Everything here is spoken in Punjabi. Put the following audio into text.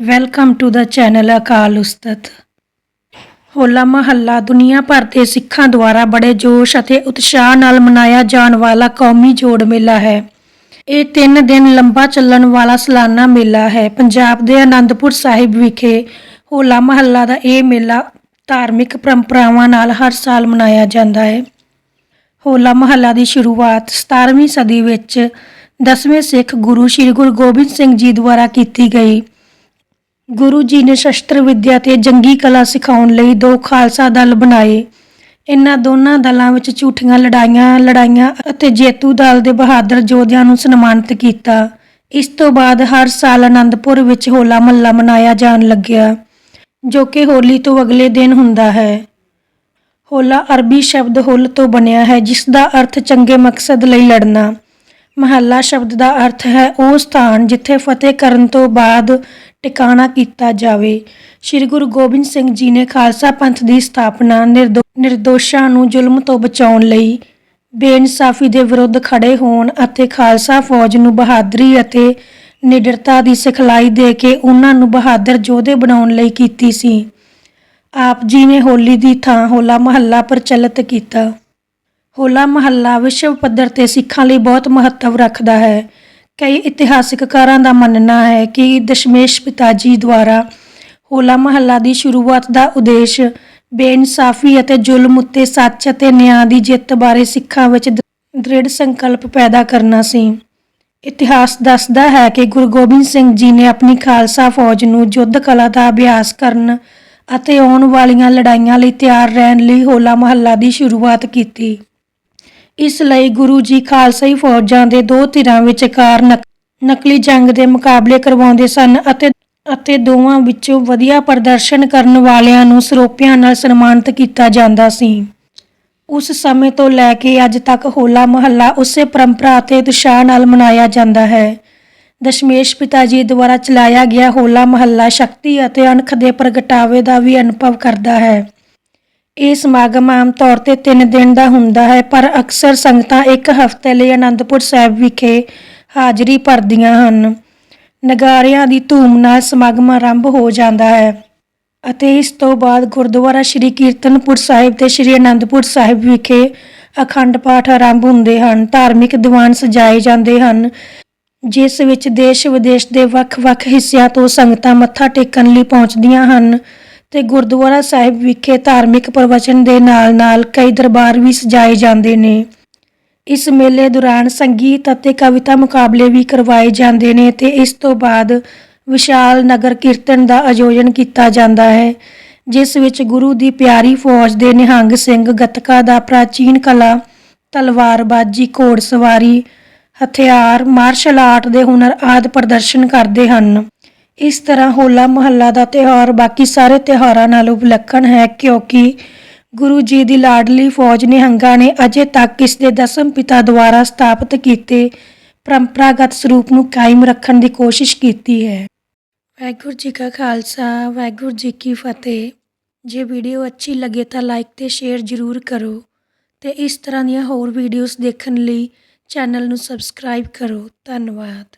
Welcome to the channel Akal Ustat. Hola Mohalla ਦੁਨੀਆ ਭਰ ਦੇ ਸਿੱਖਾਂ ਦੁਆਰਾ ਬੜੇ ਜੋਸ਼ ਅਤੇ ਉਤਸ਼ਾਹ ਨਾਲ ਮਨਾਇਆ ਜਾਣ ਵਾਲਾ ਕੌਮੀ ਜੋੜ ਮੇਲਾ ਹੈ। ਇਹ 3 ਦਿਨ ਲੰਬਾ ਚੱਲਣ ਵਾਲਾ ਸਾਲਾਨਾ ਮੇਲਾ ਹੈ। ਪੰਜਾਬ ਦੇ ਆਨੰਦਪੁਰ ਸਾਹਿਬ ਵਿਖੇ ਹੋਲਾ ਮਹੱਲਾ ਦਾ ਇਹ ਮੇਲਾ ਧਾਰਮਿਕ ਪਰੰਪਰਾਵਾਂ ਨਾਲ ਹਰ ਸਾਲ ਮਨਾਇਆ ਜਾਂਦਾ ਹੈ। ਹੋਲਾ ਮਹੱਲਾ ਦੀ ਸ਼ੁਰੂਆਤ 17ਵੀਂ ਸਦੀ ਵਿੱਚ ਦਸਵੇਂ ਸਿੱਖ ਗੁਰੂ ਸ੍ਰੀ ਗੁਰੂ ਗੋਬਿੰਦ ਸਿੰਘ ਜੀ ਦੁਆਰਾ ਕੀਤੀ ਗਈ। ਗੁਰੂ ਜੀ ਨੇ ਸ਼ਸਤਰ ਵਿੱਦਿਆ ਤੇ ਜੰਗੀ ਕਲਾ ਸਿਖਾਉਣ ਲਈ ਦੋ ਖਾਲਸਾ ਦਲ ਬਣਾਏ। ਇਨ੍ਹਾਂ ਦੋਨਾਂ ਦਲਾਂ ਵਿੱਚ ਝੂਠੀਆਂ ਲੜਾਈਆਂ ਲੜਾਈਆਂ ਅਤੇ ਜੇਤੂ ਦਲ ਦੇ ਬਹਾਦਰ ਯੋਧਿਆਂ ਨੂੰ ਸਨਮਾਨਿਤ ਕੀਤਾ। ਇਸ ਤੋਂ ਬਾਅਦ ਹਰ ਸਾਲ ਆਨੰਦਪੁਰ ਵਿੱਚ ਹੋਲਾ ਮਹੱਲਾ ਮਨਾਇਆ ਜਾਣ ਲੱਗਿਆ, ਜੋ ਕਿ ਹੋਲੀ ਤੋਂ ਅਗਲੇ ਦਿਨ ਹੁੰਦਾ ਹੈ। ਹੋਲਾ ਅਰਬੀ ਸ਼ਬਦ ਹੁੱਲ ਤੋਂ ਬਣਿਆ ਹੈ, ਜਿਸ ਦਾ ਅਰਥ ਚੰਗੇ ਮਕਸਦ ਲਈ ਲੜਨਾ। ਮਹੱਲਾ ਸ਼ਬਦ ਦਾ ਅਰਥ ਹੈ ਉਹ ਸਥਾਨ ਜਿੱਥੇ ਫਤਿਹ ਕਰਨ ਤੋਂ ਬਾਅਦ ਟਿਕਾਣਾ ਕੀਤਾ ਜਾਵੇ। ਸ੍ਰੀ ਗੁਰੂ ਗੋਬਿੰਦ ਸਿੰਘ ਜੀ ਨੇ ਖਾਲਸਾ ਪੰਥ ਦੀ ਸਥਾਪਨਾ ਨਿਰਦੋ- ਨਿਰਦੋਸ਼ਾਂ ਨੂੰ ਜ਼ੁਲਮ ਤੋਂ ਬਚਾਉਣ ਲਈ ਬੇਇਨਸਾਫੀ ਦੇ ਵਿਰੁੱਧ ਖੜੇ ਹੋਣ ਅਤੇ ਖਾਲਸਾ ਫੌਜ ਨੂੰ ਬਹਾਦਰੀ ਅਤੇ ਨਿਡਰਤਾ ਦੀ ਸਿਖਲਾਈ ਦੇ ਕੇ ਉਹਨਾਂ ਨੂੰ ਬਹਾਦਰ ਯੋਧੇ ਬਣਾਉਣ ਲਈ ਕੀਤੀ ਸੀ। ਆਪ ਜੀ ਨੇ ਹੋਲੀ ਦੀ ਥਾਂ ਹੋਲਾ ਮਹੱਲਾ ਪ੍ਰਚਲਿਤ ਕੀਤਾ। ਹੋਲਾ ਮਹੱਲਾ ਵਿਸ਼ਵ ਪੱਧਰ ਤੇ ਸਿੱਖਾਂ ਲਈ ਬਹੁਤ ਮਹੱਤਵ ਰੱਖਦਾ ਹੈ। ਕਈ ਇਤਿਹਾਸਕਾਰਾਂ ਦਾ ਮੰਨਣਾ ਹੈ ਕਿ ਦਸ਼ਮੇਸ਼ ਪਿਤਾ ਜੀ ਦੁਆਰਾ ਹੋਲਾ ਮਹੱਲਾ ਦੀ ਸ਼ੁਰੂਆਤ ਦਾ ਉਦੇਸ਼ ਬੇਇਨਸਾਫੀ ਅਤੇ ਜ਼ੁਲਮ ਉੱਤੇ ਸੱਚ ਅਤੇ ਨਿਆਂ ਦੀ ਜਿੱਤ ਬਾਰੇ ਸਿੱਖਾਂ ਵਿੱਚ ਦ੍ਰਿੜ ਸੰਕਲਪ ਪੈਦਾ ਕਰਨਾ ਸੀ। ਇਤਿਹਾਸ ਦੱਸਦਾ ਹੈ ਕਿ ਗੁਰੂ ਗੋਬਿੰਦ ਸਿੰਘ ਜੀ ਨੇ ਆਪਣੀ ਖਾਲਸਾ ਫੌਜ ਨੂੰ ਯੁੱਧ ਕਲਾ ਦਾ ਅਭਿਆਸ ਕਰਨ ਅਤੇ ਆਉਣ ਵਾਲੀਆਂ ਲੜਾਈਆਂ ਲਈ ਤਿਆਰ ਰਹਿਣ ਲਈ ਹੋਲਾ ਮਹੱਲਾ ਦੀ ਸ਼ੁਰੂਆਤ ਕੀਤੀ। ਇਸ ਲਈ ਗੁਰੂ ਜੀ ਖਾਲਸਾਈ ਫੌਜਾਂ ਦੇ ਦੋ ਧਿਰਾਂ ਵਿਚਕਾਰ ਨਕ- ਨਕਲੀ ਜੰਗ ਦੇ ਮੁਕਾਬਲੇ ਕਰਵਾਉਂਦੇ ਸਨ ਅਤੇ ਅਤੇ ਦੋਵਾਂ ਵਿੱਚੋਂ ਵਧੀਆ ਪ੍ਰਦਰਸ਼ਨ ਕਰਨ ਵਾਲਿਆਂ ਨੂੰ ਸਰੋਪਿਆਂ ਨਾਲ ਸਨਮਾਨਿਤ ਕੀਤਾ ਜਾਂਦਾ ਸੀ। ਉਸ ਸਮੇਂ ਤੋਂ ਲੈ ਕੇ ਅੱਜ ਤੱਕ ਹੋਲਾ ਮਹੱਲਾ ਉਸੇ ਪਰੰਪਰਾ ਅਤੇ ਉਤਸ਼ਾਹ ਨਾਲ ਮਨਾਇਆ ਜਾਂਦਾ ਹੈ। ਦਸ਼ਮੇਸ਼ ਪਿਤਾ ਜੀ ਦੁਆਰਾ ਚਲਾਇਆ ਗਿਆ ਹੋਲਾ ਮਹੱਲਾ ਸ਼ਕਤੀ ਅਤੇ ਅਣਖ ਦੇ ਪ੍ਰਗਟਾਵੇ ਦਾ ਵੀ ਅਨੁਭਵ ਕਰਦਾ ਹੈ। ਇਹ ਸਮਾਗਮ ਆਮ ਤੌਰ ਤੇ 3 ਦਿਨ ਦਾ ਹੁੰਦਾ ਹੈ, ਪਰ ਅਕਸਰ ਸੰਗਤਾਂ ਇੱਕ ਹਫ਼ਤੇ ਲਈ ਆਨੰਦਪੁਰ ਸਾਹਿਬ ਵਿਖੇ ਹਾਜ਼ਰੀ ਭਰਦੀਆਂ ਹਨ। ਨਗਾਰਿਆਂ ਦੀ ਧੂਮ ਨਾਲ ਸਮਾਗਮ ਆਰੰਭ ਹੋ ਜਾਂਦਾ ਹੈ ਅਤੇ ਇਸ ਤੋਂ ਬਾਅਦ ਗੁਰਦੁਆਰਾ ਸ਼੍ਰੀ ਕੀਰਤਨਪੁਰ ਸਾਹਿਬ ਤੇ ਸ਼੍ਰੀ ਆਨੰਦਪੁਰ ਸਾਹਿਬ ਵਿਖੇ ਅਖੰਡ ਪਾਠ ਆਰੰਭ ਹੁੰਦੇ ਹਨ। ਧਾਰਮਿਕ ਦੀਵਾਨ ਸਜਾਏ ਜਾਂਦੇ ਹਨ, ਜਿਸ ਵਿੱਚ ਦੇਸ਼ ਵਿਦੇਸ਼ ਦੇ ਵੱਖ-ਵੱਖ ਹਿੱਸਿਆਂ ਤੋਂ ਸੰਗਤਾਂ ਮੱਥਾ ਟੇਕਣ ਲਈ ਪਹੁੰਚਦੀਆਂ ਹਨ। ਤੇ ਗੁਰਦੁਆਰਾ ਸਾਹਿਬ ਵਿਖੇ ਧਾਰਮਿਕ ਪ੍ਰਵਚਨ ਦੇ ਨਾਲ-ਨਾਲ ਕਈ ਦਰਬਾਰ ਵੀ ਸਜਾਏ ਜਾਂਦੇ ਨੇ। ਇਸ ਮੇਲੇ ਦੌਰਾਨ ਸੰਗੀਤ ਅਤੇ ਕਵਿਤਾ ਮੁਕਾਬਲੇ ਵੀ ਕਰਵਾਏ ਜਾਂਦੇ ਨੇ ਤੇ ਇਸ ਤੋਂ ਬਾਅਦ ਵਿਸ਼ਾਲ ਨਗਰ ਕੀਰਤਨ ਦਾ ਆਯੋਜਨ ਕੀਤਾ ਜਾਂਦਾ ਹੈ, ਜਿਸ ਵਿੱਚ ਗੁਰੂ ਦੀ ਪਿਆਰੀ ਫੌਜ ਦੇ ਨਿਹੰਗ ਸਿੰਘ ਗੱਤਕਾ ਦਾ ਪ੍ਰਾਚੀਨ ਕਲਾ ਤਲਵਾਰਬਾਜ਼ੀ ਘੋੜ ਸਵਾਰੀ, ਹਥਿਆਰ, ਮਾਰਸ਼ਲ ਆਰਟ ਦੇ ਹੁਨਰ ਆਦਿ ਪ੍ਰਦਰਸ਼ਨ ਕਰਦੇ ਹਨ। ਇਸ ਤਰ੍ਹਾਂ ਹੋਲਾ ਮਹੱਲਾ ਦਾ ਤਿਉਹਾਰ ਬਾਕੀ ਸਾਰੇ ਤਿਉਹਾਰਾਂ ਨਾਲੋਂ ਵਿਲੱਖਣ ਹੈ ਕਿਉਂਕਿ ਗੁਰੂ ਜੀ ਦੀ ਲਾਡਲੀ ਫੌਜ ਨਿਹੰਗਾਂ ਨੇ ਅਜੇ ਤੱਕ ਇਸ ਦੇ ਦਸਮ ਪਿਤਾ ਦੁਆਰਾ ਸਥਾਪਿਤ ਕੀਤੇ ਪਰੰਪਰਾਗਤ ਸਰੂਪ ਨੂੰ ਕਾਇਮ ਰੱਖਣ ਦੀ ਕੋਸ਼ਿਸ਼ ਕੀਤੀ ਹੈ। ਵਾਹਿਗੁਰੂ ਜੀ ਕਾ ਖਾਲਸਾ, ਵਾਹਿਗੁਰੂ ਜੀ ਕੀ ਫਤਿਹ। ਜੇ ਵੀਡੀਓ ਅੱਛੀ ਲੱਗੇ ਤਾਂ ਲਾਈਕ ਤੇ ਸ਼ੇਅਰ ਜ਼ਰੂਰ ਕਰੋ ਤੇ ਇਸ ਤਰ੍ਹਾਂ ਦੀਆਂ ਹੋਰ ਵੀਡੀਓਜ਼ ਦੇਖਣ ਲਈ ਚੈਨਲ ਨੂੰ ਸਬਸਕ੍ਰਾਈਬ ਕਰੋ। ਧੰਨਵਾਦ।